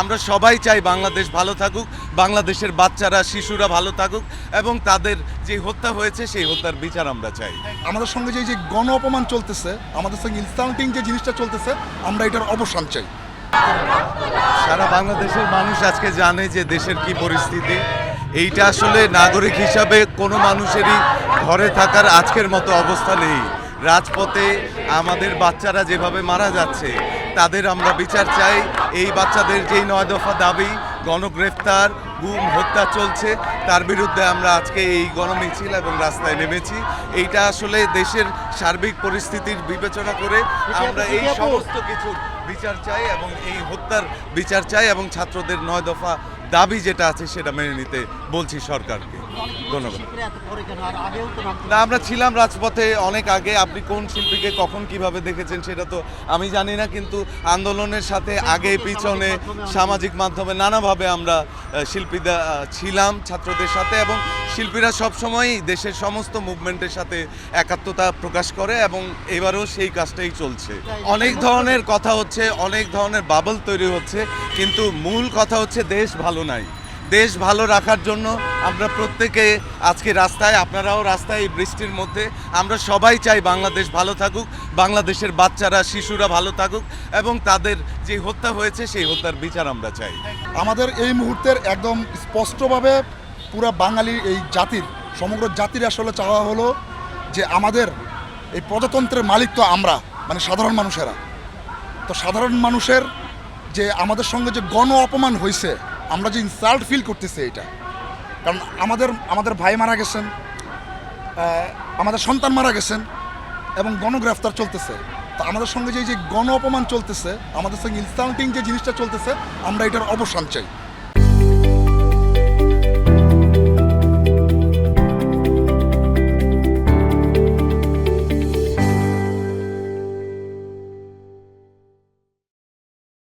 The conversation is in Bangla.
আমরা সবাই চাই বাংলাদেশ ভালো থাকুক বাংলাদেশের বাচ্চারা শিশুরা ভালো থাকুক এবং তাদের যে হত্যা হয়েছে সেই হত্যার বিচার আমরা চাই। আমাদের সঙ্গে যে যে গণ অপমান চলতেছে আমাদের সঙ্গে ইনসাল্টিং যে জিনিসটা চলতেছে আমরা এটার অবসান চাই। সারা বাংলাদেশের মানুষ আজকে জানে যে দেশের কি পরিস্থিতি। এইটা আসলে নাগরিক হিসাবে কোনো মানুষেরই ঘরে থাকার আজকের মতো অবস্থা নেই। রাজপথে আমাদের বাচ্চারা যেভাবে মারা যাচ্ছে, তাদের আমরা বিচার চাই। এই বাচ্চাদের যেই নয় দফা দাবি, গণগ্রেফতার, গুম, হত্যা চলছে, তার বিরুদ্ধে আমরা আজকে এই গণমিছিল এবং রাস্তায় নেমেছি। এইটা আসলে দেশের সার্বিক পরিস্থিতির বিবেচনা করে আমরা এই সমস্ত কিছু বিচার চাই এবং এই হত্যার বিচার চাই এবং ছাত্রদের নয় দফা দাবি যেটা আছে সেটা মেনে নিতে বলছি সরকারকে। ধন্যবাদ। না, আমরা ছিলাম রাজপথে অনেক আগে। আপনি কোন শিল্পীকে কখন কীভাবে দেখেছেন সেটা তো আমি জানি না, কিন্তু আন্দোলনের সাথে আগে, পিছনে, সামাজিক মাধ্যমে নানাভাবে আমরা শিল্পীরা ছিলাম ছাত্রদের সাথে এবং শিল্পীরা সবসময়ই দেশের সমস্ত মুভমেন্টের সাথে একাত্মতা প্রকাশ করে এবং এবারও সেই কাজটাই চলছে। অনেক ধরনের কথা হচ্ছে, অনেক ধরনের বাবল তৈরি হচ্ছে, কিন্তু মূল কথা হচ্ছে দেশ ভালো নাই। দেশ ভালো রাখার জন্য আমরা প্রত্যেকে আজকে রাস্তায়, আপনারাও রাস্তায় এই বৃষ্টির মধ্যে, আমরা সবাই চাই বাংলাদেশ ভালো থাকুক, বাংলাদেশের বাচ্চারা, শিশুরা ভালো থাকুক এবং তাদের যে হত্যা হয়েছে সেই হত্যার বিচার আমরা চাই। আমাদের এই মুহূর্তের একদম স্পষ্টভাবে পুরো বাঙালি এই জাতির, সমগ্র জাতির আসলে চাওয়া হলো যে আমাদের এই প্রজাতন্ত্রের মালিক তো আমরা মানে সাধারণ মানুষেরা। তো সাধারণ মানুষের যে আমাদের সঙ্গে যে গণ অপমান হয়েছে আমরা যে ইনসাল্ট ফিল করতেছি এটা। কারণ আমাদের আমাদের ভাই মারা গেছেন আমাদের সন্তান মারা গেছেন এবং গণগ্রেফতার চলতেছে। তো আমাদের সঙ্গে যে যে গণ অপমান চলতেছে, আমাদের সঙ্গে ইনসাল্টিং যে জিনিসটা চলতেছে, আমরা এটার অবসান চাই।